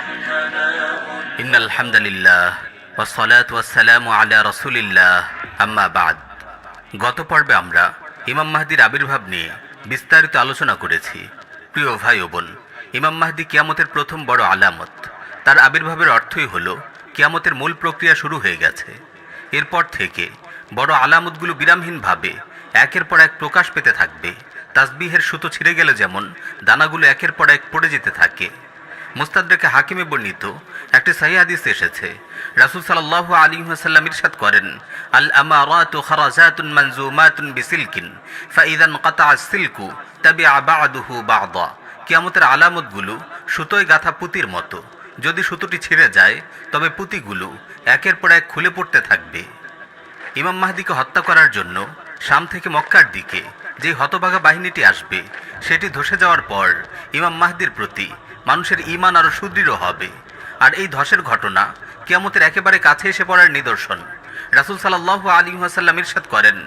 إن الحمد لله والصلاة والسلام على رسول الله أما بعد গত পর্বে আমরা ইমাম মাহদির আবির্ভাব নিয়ে বিস্তারিত আলোচনা করেছি প্রিয় ভাই ও বোন ইমাম মাহদি কিয়ামতের প্রথম বড় আলামত তার আবির্ভাবের অর্থই হলো কিয়ামতের মূল প্রক্রিয়া শুরু হয়ে গেছে এরপর থেকে বড় আলামতগুলো বিরামহীনভাবে একের পর এক প্রকাশ পেতে থাকবে তাসবিহের সুতো ছিঁড়ে গেলে যেমন দানাগুলো একের পর এক পড়ে যেতে থাকে মুস্তাদকে হাকিমে বর্ণিত একটি সাহি হাদিস এসেছে। রাসূল সাল্লাল্লাহু আলী ওয়াসাল্লাম ইরশাদ করেন আল আমারাতু খারাজাতুন মানজুমাতুন বিসিলকিন ফাইদান কাতা সিলকু তাবিআ বা'দুহু বা'দা। কিয়ামতের আলামতগুলো সুতোয় গাথা পুতির মতো। যদি সুতোটি ছিঁড়ে যায়, তবে পুঁতিগুলো একের পর এক খুলে পড়তে থাকবে। ইমাম মাহদিকে হত্যা করার জন্য শাম থেকে মক্কার দিকে যে হতভাগা বাহিনীটি আসবে, সেটি ধসে যাওয়ার পর ইমাম মাহদির প্রতি মানুষের ইমান আরও সুদৃঢ় হবে। আর এই ধসের ঘটনা কিয়ামতের একেবারে কাছে এসে পড়ার নিদর্শন। রাসুল সাল্লাহ আলী হাসাল্লাম ইরশাদ করেন,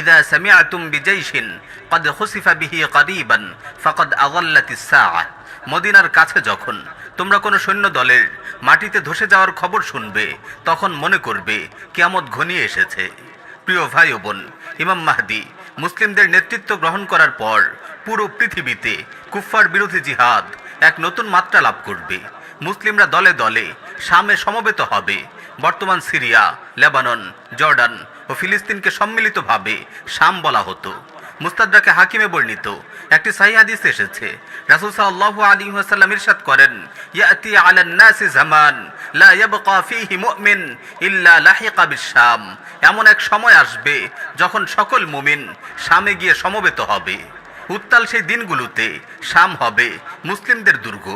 ইদা সামি আতুম বিজয়সিন কদ হসিফা বিহি করিবান, ফকদ আগল্লাতিসা মদিনার কাছে যখন তোমরা কোনো সৈন্য দলের মাটিতে ধসে যাওয়ার খবর শুনবে, তখন মনে করবে, কিয়ামত ঘনিয়ে এসেছে। প্রিয় ভাই বোন, ইমাম মাহদি মুসলিমদের নেতৃত্ব গ্রহণ করার পর পুরো পৃথিবীতে কুফফার বিরোধী জিহাদ এক নতুন মাত্রা লাভ করবে। মুসলিমরা দলে দলে শামে সমবেত হবে। বর্তমান সিরিয়া, লেবানন, জর্ডান ও ফিলিস্তিনকে সম্মিলিতভাবে শাম বলা হতো। মুস্তাদরাকে হাকিমে বর্ণিত একটি সাহি এসেছে। রাসূল সাল্লাল্লাহু আলাইহি ওয়াসাল্লাম ইরশাদ করেন, ইয়াতি আলান নাসি জামান, লা ইয়াবকা ফীহি মুমিন ইল্লা লাহিকা বিশ-শাম। এমন এক সময় আসবে যখন সকল মুমিন শামে গিয়ে সমবেত হবে। উত্তাল সেই দিনগুলোতে শাম হবে মুসলিমদের দুর্গ।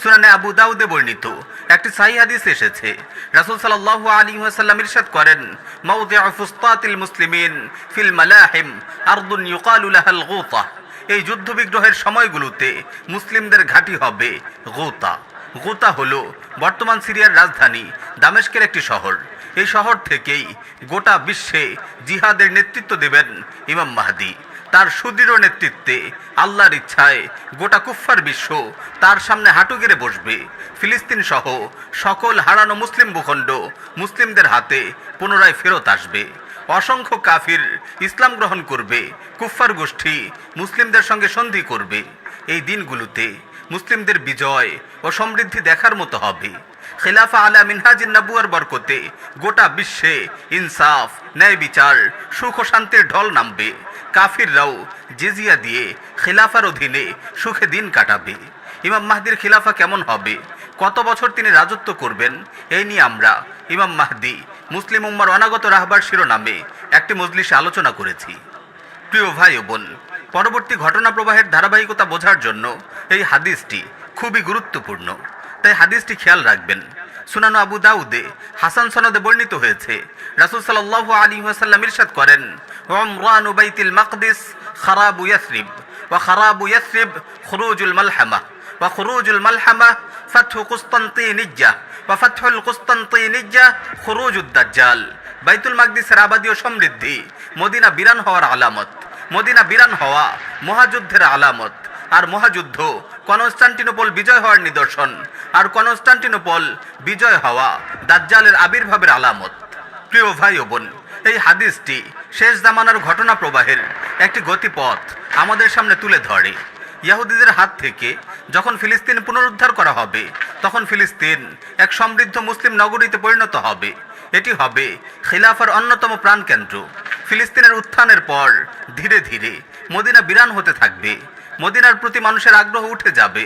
সুনানে আবু দাউদে বর্ণিত একটি সাহি হাদিস এসেছে। রাসূল সাল্লাল্লাহু আলাইহি ওয়াসাল্লাম ইরশাদ করেন মাওদিউ ফুসতাতিল মুসলিমিন ফিল মালাহিম আরদুন ইউকালু লাহাল গুতা। এই যুদ্ধ বিগ্রহের সময়গুলোতে মুসলিমদের ঘাঁটি হবে গোতা। গোতা হলো বর্তমান সিরিয়ার রাজধানী দামেস্কের একটি শহর। এই শহর থেকেই গোটা বিশ্বে জিহাদের নেতৃত্ব দেবেন ইমাম মাহাদি। তার সুদৃঢ় নেতৃত্বে আল্লাহর ইচ্ছায় গোটা কুফফার বিশ্ব তার সামনে হাঁটু গেড়ে বসবে। ফিলিস্তিন সহ সকল হারানো মুসলিম ভূখণ্ড মুসলিমদের হাতে পুনরায় ফেরত আসবে। অসংখ্য কাফির ইসলাম গ্রহণ করবে, কুফফার গোষ্ঠী মুসলিমদের সঙ্গে সন্ধি করবে। এই দিনগুলোতে মুসলিমদের বিজয় ও সমৃদ্ধি দেখার মতো হবে। খেলাফা আলা মিনহাজিন নবুয়ার বরকতে গোটা বিশ্বে ইনসাফ, ন্যায় বিচার, সুখ ও শান্তির ঢল নামবে। কাফিররাও জিজিয়া দিয়ে খেলাফার অধীনে সুখে দিন কাটাবে। ইমাম মাহদির খিলাফা কেমন হবে? কত বছর তিনি রাজত্ব করবেন? এই নিয়ে আমরা ইমাম মাহদি মুসলিম উম্মার অনাগত রাহবার শিরোনামে একটি মজলিসে আলোচনা করেছি। প্রিয় ভাই ও বোন পরবর্তী ঘটনা প্রবাহের ধারাবাহিকতা বোঝার জন্য এই হাদিসটি খুবই গুরুত্বপূর্ণ। তাই হাদিসটি খেয়াল রাখবেন। সুনানো আবু দাউদে হাসান সনদে বর্ণিত হয়েছে, রাসূল সাল্লাল্লাহু আলী ওয়াসাল্লাম ইরশাদ করেন, উমরানু বাইতুল মাকদিস, খারাবু ইয়াসরিব, ওয়া খারাবু ইয়াসরিব খুরুজুল মালহামা, ওয়া খুরুজুল মালহামা ফাতহু কুসতান্তিনিজ্জাহ ওয়া ফাতহুল কুসতান্তিনিজ্জাহ খুরুজুদ দাজ্জাল। বাইতুল মাকদিসের আবাদী ও সমৃদ্ধি মদিনা বিরান হওয়ার আলামত। মদিনা বিরান হওয়া মহাযুদ্ধের আলামত। আর মহাযুদ্ধ কনস্টান্টিনোপল বিজয় হওয়ার নিদর্শন। আর কনস্টান্টিনোপল বিজয় হওয়া দাজ্জালের আবির্ভাবের আলামত। প্রিয় ভাই ও বোন, এই হাদিসটি শেষ জামানার ঘটনা প্রবাহের একটি গতিপথ আমাদের সামনে তুলে ধরে। ইয়াহুদিদের হাত থেকে যখন ফিলিস্তিন পুনরুদ্ধার করা হবে, তখন ফিলিস্তিন এক সমৃদ্ধ মুসলিম নগরীতে পরিণত হবে। এটি হবে খিলাফার অন্যতম প্রাণকেন্দ্র। ফিলিস্তিনের উত্থানের পর ধীরে ধীরে মদিনা বিরান হতে থাকবে। মদিনার প্রতি মানুষের আগ্রহ উঠে যাবে।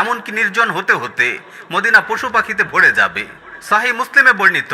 এমনকি নির্জন হতে হতে মদিনা পশু পাখিতে ভরে যাবে। সাহি মুসলিমে বর্ণিত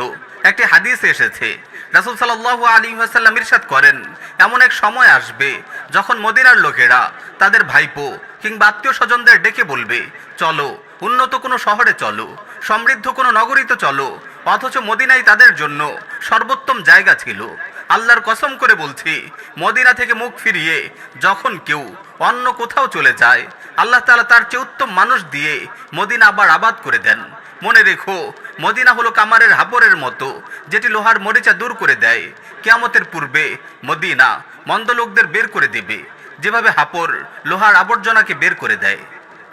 একটি হাদিস এসেছে, রাসূল সাল্লাল্লাহু আলী ওয়াসাল্লাম ইরশাদ করেন, এমন এক সময় আসবে যখন মদিনার লোকেরা তাদের ভাইপো কিংবা আত্মীয় স্বজনদের ডেকে বলবে, চলো, উন্নত কোনো শহরে চলো, সমৃদ্ধ কোনো নগরীতে চলো, অথচ মদিনাই তাদের জন্য সর্বোত্তম জায়গা ছিল। আল্লাহর কসম করে বলছি, মদিনা থেকে মুখ ফিরিয়ে যখন কেউ অন্য কোথাও চলে যায়, আল্লাহ তালা তার চেয়ে উত্তম মানুষ দিয়ে মদিনা আবার আবাদ করে দেন। মনে রেখো, মদিনা হলো কামারের হাপরের মতো, যেটি লোহার মরিচা দূর করে দেয়। কেয়ামতের পূর্বে মদিনা মন্দ লোকদের বের করে দেবে, যেভাবে হাপর লোহার আবর্জনাকে বের করে দেয়।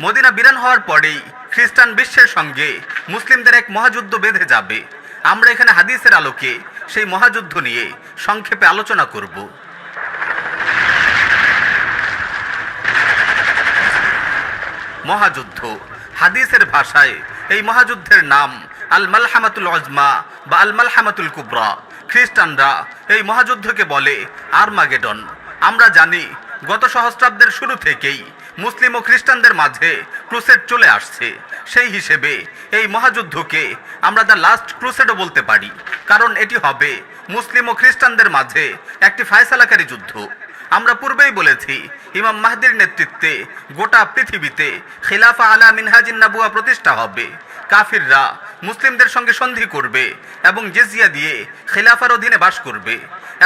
মদিনা বিরান হওয়ার পরেই খ্রিস্টান বিশ্বের সঙ্গে মুসলিমদের এক মহাযুদ্ধ বেঁধে যাবে। আমরা এখানে হাদিসের আলোকে সেই মহাযুদ্ধ নিয়ে সংক্ষেপে আলোচনা করব। মহাযুদ্ধ, হাদিসের ভাষায় এই মহাযুদ্ধের নাম আল মালহামাতুল অজমা বা আল মালহামাতুল কুবরা। খ্রিস্টানরা এই মহাযুদ্ধকে বলে আরমাগেডন। আমরা জানি, গত সহস্রাব্দের শুরু থেকেই মুসলিম ও খ্রিস্টানদের মাঝে ক্রুসেড চলে আসছে। সেই হিসেবে এই মহাযুদ্ধকে আমরা দ্য লাস্ট ক্রুসেডও বলতে পারি। কারণ এটি হবে মুসলিম ও খ্রিস্টানদের মাঝে একটি ফায়সালাকারী যুদ্ধ। আমরা পূর্বেই বলেছি, ইমাম মাহদির নেতৃত্বে গোটা পৃথিবীতে খিলাফা আলা মিনহাজিন নাবুয়া প্রতিষ্ঠা হবে। কাফিররা মুসলিমদের সঙ্গে সন্ধি করবে এবং জেজিয়া দিয়ে খিলাফার অধীনে বাস করবে।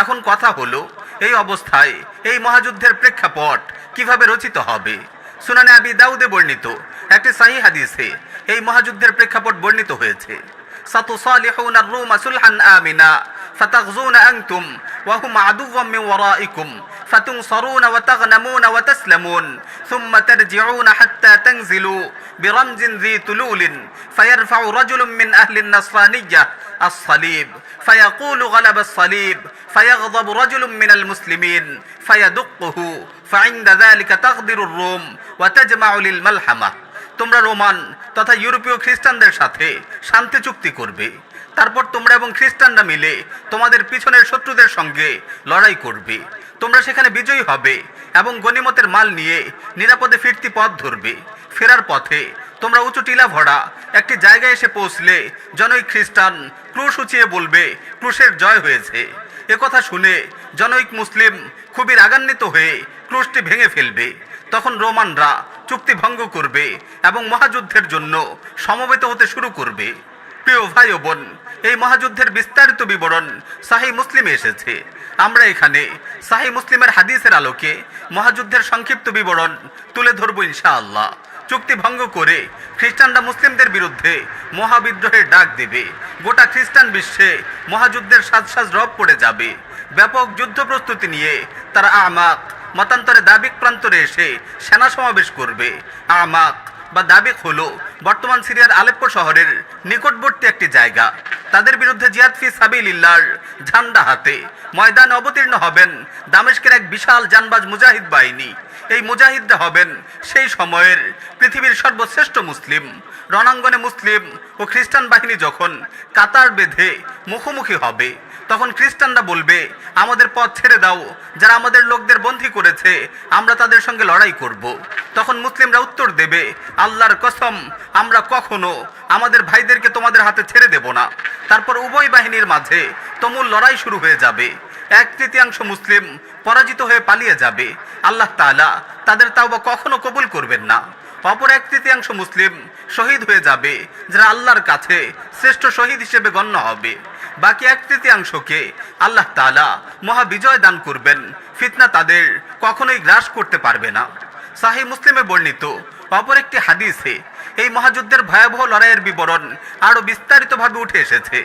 এখন কথা হলো, এই অবস্থায় এই মহাযুদ্ধের প্রেক্ষাপট কীভাবে রচিত হবে? সুনানে আবি দাউদে বর্ণিত একটি সাহি হাদিসে এই মহাযুদ্ধের প্রেক্ষাপট বর্ণিত হয়েছে। সাতুসালিহুন আর-রুম সুলহান আমিনা, ফাতাগজুন আনতুম, ওয়া হুম আদুউম মিন ওয়ারাইকুম। فتنصرون وتغنمون وتسلمون ثم ترجعون حتى تنزلوا برمز ذي تلول فيرفع رجل من أهل النصرانية الصليب فيقول غلب الصليب فيغضب رجل من المسلمين فيدقه فعند ذلك تغدر الروم وتجمع للملحمة তোমরা রোমান তথা ইউরোপীয় খ্রিস্টানদের সাথে শান্তি চুক্তি করবে তারপর তোমরা এবং খ্রিস্টানরা মিলে তোমাদের পিছনের শত্রুদের সঙ্গে লড়াই করবে। তোমরা সেখানে বিজয়ী হবে এবং গনিমতের মাল নিয়ে নিরাপদে ফিরতি পথ ধরবে। ফেরার পথে তোমরা উঁচু টিলা ভরা একটি জায়গায় এসে পৌঁছলে জনৈক খ্রিস্টান ক্রুশ উঁচিয়ে বলবে, ক্রুশের জয় হয়েছে। একথা শুনে জনৈক মুসলিম খুবই রাগান্বিত হয়ে ক্রুশটি ভেঙে ফেলবে। তখন রোমানরা চুক্তি ভঙ্গ করবে এবং মহাযুদ্ধের জন্য সমবেত হতে শুরু করবে। প্রিয় ভাই ও বোন এই মহাযুদ্ধের বিস্তারিত বিবরণ সাহি মুসলিমে এসেছে। আমরা এখানে সাহি মুসলিমের হাদিসের আলোকে মহাযুদ্ধের সংক্ষিপ্ত বিবরণ তুলে ধরবো ইনশাআল্লাহ। চুক্তি ভঙ্গ করে খ্রিস্টানরা মুসলিমদের বিরুদ্ধে মহাবিদ্রোহের ডাক দেবে। গোটা খ্রিস্টান বিশ্বে মহাযুদ্ধের সাজ সাজ রব পড়ে যাবে। ব্যাপক যুদ্ধ প্রস্তুতি নিয়ে তারা আমাক মতান্তরে দাবিক প্রান্তরে এসে সেনা সমাবেশ করবে। আমাক বা দাবি হলো বর্তমান সিরিয়ার আলেপ্পো শহরের নিকটবর্তী একটি জায়গা। তাদের বিরুদ্ধে জিয়াদ ফি সাবিলিল্লাহর ঝান্ডা হাতে। ময়দানে অবতীর্ণ হবেন দামেশকের এক বিশাল জানবাজ মুজাহিদ বাহিনী। এই মুজাহিদরা হবেন সেই সময়ের পৃথিবীর সর্বশ্রেষ্ঠ মুসলিম, রণাঙ্গনে মুসলিম ও খ্রিস্টান বাহিনী যখন কাতার বেঁধে মুখোমুখি হবে, তখন খ্রিস্টানরা বলবে, আমাদের পথ ছেড়ে দাও, যারা আমাদের লোকদের বন্দী করেছে, আমরা তাদের সঙ্গে লড়াই করব। তখন মুসলিমরা উত্তর দেবে, আল্লাহর কসম, আমরা কখনো আমাদের ভাইদেরকে তোমাদের হাতে ছেড়ে দেব না। তারপর উভয় বাহিনীর মাঝে তমুল লড়াই শুরু হয়ে যাবে। এক তৃতীয়াংশ মুসলিম পরাজিত হয়ে পালিয়ে যাবে। আল্লাহ তাআলা তাদের তাওবা কখনো কবুল করবেন না। অপর এক তৃতীয়াংশ মুসলিম শহীদ হয়ে যাবে, যারা আল্লাহর কাছে শ্রেষ্ঠ শহীদ হিসেবে গণ্য হবে। বাকি এক তৃতীয়াংশকে আল্লাহ তাআলা মহা বিজয় দান করবেন, ফিতনা তাদের কখনোই গ্রাস করতে পারবে না। সাহি মুসলিমে বর্ণিত অপর একটি হাদিসে এই মহাযুদ্ধের ভয়াবহ লড়াইয়ের বিবরণ আরও বিস্তারিতভাবে উঠে এসেছে।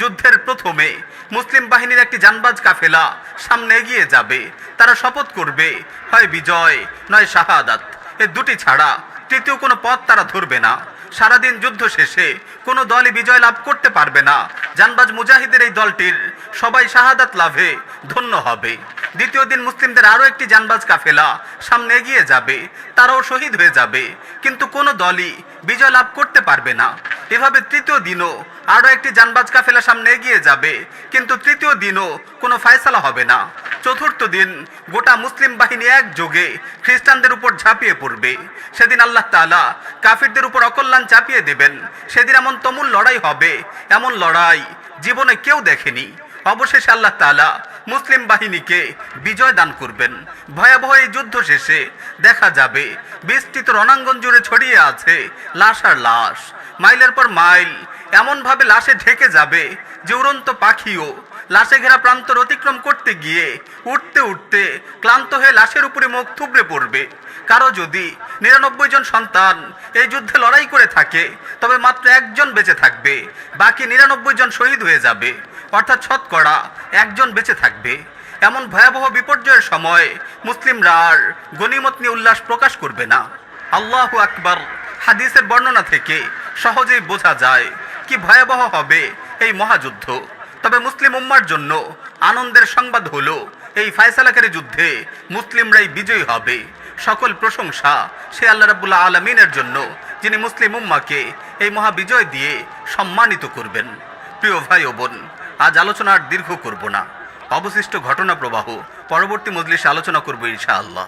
যুদ্ধের প্রথমে মুসলিম বাহিনীর একটি জানবাজ কাফেলা সামনে এগিয়ে যাবে, তারা শপথ করবে, হয় বিজয়, নয় শাহাদাত। এ দুটি ছাড়া তৃতীয় কোনো পথ তারা ধরবে না। সারাদিন যুদ্ধ শেষে কোনো দলই বিজয় লাভ করতে পারবে না। জানবাজ মুজাহিদের এই দলটির সবাই শাহাদাত লাভে ধন্য হবে। দ্বিতীয় দিন মুসলিমদের আরও একটি জানবাজ কাফেলা সামনে এগিয়ে যাবে, তারাও শহীদ হয়ে যাবে। কিন্তু কোনো দলই বিজয় লাভ করতে পারবে না। এভাবে তৃতীয় দিনও আরও একটি জানবাজ কাফেলা সামনে এগিয়ে যাবে, কিন্তু তৃতীয় দিনও কোনো ফায়সালা হবে না। চতুর্থ দিন গোটা মুসলিম বাহিনী একযোগে খ্রিস্টানদের উপর ঝাঁপিয়ে পড়বে। সেদিন আল্লাহ তাআলা কাফিরদের উপর অকল্যাণ চাপিয়ে দেবেন। সেদিন এমন তমুল লড়াই হবে, এমন লড়াই জীবনে কেউ দেখেনি। অবশেষে আল্লাহ তাআলা মুসলিম বাহিনীকে বিজয় দান করবেন। ভয়াবহ এই যুদ্ধ শেষে দেখা যাবে, বিস্তৃত রণাঙ্গন জুড়ে ছড়িয়ে আছে লাশ আর লাশ। মাইলের পর মাইল এমনভাবে লাশে ঢেকে যাবে যে উড়ন্ত পাখিও লাশে ঘেরা প্রান্তর অতিক্রম করতে গিয়ে উঠতে উঠতে ক্লান্ত হয়ে লাশের উপরে মুখ থুবড়ে পড়বে। কারও যদি নিরানব্বই জন সন্তান এই যুদ্ধে লড়াই করে থাকে, তবে মাত্র একজন বেঁচে থাকবে, বাকি নিরানব্বই জন শহীদ হয়ে যাবে। অর্থাৎ শতকরা একজন বেঁচে থাকবে। এমন ভয়াবহ বিপর্যয়ের সময় মুসলিমরা আর গনিমত নিয়ে উল্লাস প্রকাশ করবে না। আল্লাহ আকবার। হাদিসের বর্ণনা থেকে সহজেই বোঝা যায় কি ভয়াবহ হবে এই মহাযুদ্ধ। তবে মুসলিম উম্মার জন্য আনন্দের সংবাদ হলো, এই ফায়সালাকারী যুদ্ধে মুসলিমরাই বিজয়ী হবে। সকল প্রশংসা সে আল্লাহ রাবুল্লাহ আলমিনের জন্য, যিনি মুসলিম উম্মাকে এই মহাবিজয় দিয়ে সম্মানিত করবেন। প্রিয় ভাই ও বোন আজ আলোচনা আর দীর্ঘ করব না। অবশিষ্ট ঘটনা প্রবাহ। পরবর্তী মজলিসে আলোচনা করব ইনশাআল্লাহ।